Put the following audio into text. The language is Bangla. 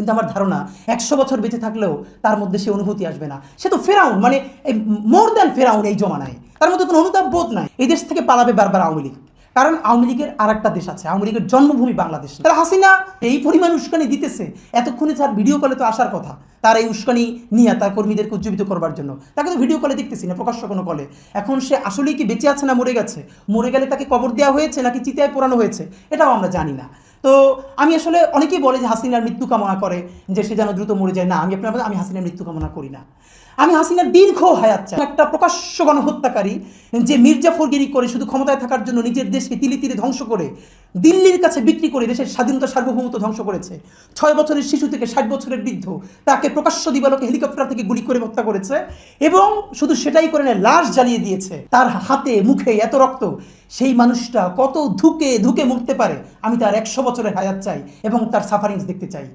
কিন্তু আমার ধারণা একশো বছর বেঁচে থাকলেও তার মধ্যে সে অনুভূতি আসবে না। সে তো ফেরাউন মানে মোর দ্যান ফেরাউন এই জমানায়। তার মধ্যে কোনো অনুতাপ বোধ নাই। এই দেশ থেকে পালাবে বারবার আওয়ামী লীগ। কারণ আওয়ামী লীগের আর একটা দেশ আছে, আওয়ামী লীগের জন্মভূমি বাংলাদেশ। তারা হাসিনা এই পরিমাণ উস্কানি দিতেছে, এতক্ষণে তার ভিডিও কলে তো আসার কথা। তার এই উস্কানি নিয়ে তার কর্মীদেরকে উজ্জীবিত করবার জন্য। তাকে তো ভিডিও কলে দেখতেছি না, প্রকাশ্য কোনো কলে এখন সে আসলেই কি বেঁচে আছে না মরে গেছে? মরে গেলে তাকে কবর দেওয়া হয়েছে নাকি চিতায় পোড়ানো হয়েছে? এটাও আমরা জানি না। তো আমি আসলে অনেকেই বলে যে হাসিনার মৃত্যু কামনা করে যে সে যেন দ্রুত মরে যায়। না, আমি আপনার আমি হাসিনার মৃত্যু কামনা করি না। আমি হাসিনার দীর্ঘ হায়াত চাই। একটা প্রকাশ্য গণহত্যাকারী যে মির্জাফরগিরি করে শুধু ক্ষমতায় থাকার জন্য নিজের দেশকে তিলি তিলে ধ্বংস করে দিল্লির কাছে বিক্রি করে দেশের স্বাধীনতা সার্বভৌমত্ব ধ্বংস করেছে। ছয় বছরের শিশু থেকে ষাট বছরের বৃদ্ধ তাকে প্রকাশ্য দিবালোকে হেলিকপ্টার থেকে গুলি করে হত্যা করেছে এবং শুধু সেটাই করে লাশ জ্বালিয়ে দিয়েছে। তার হাতে, মুখে এত রক্ত, সেই মানুষটা কত ধুকে ধুকে মরতে পারে, আমি তার একশো বছরের হায়াত চাই এবং তার সাফারিংস দেখতে চাই।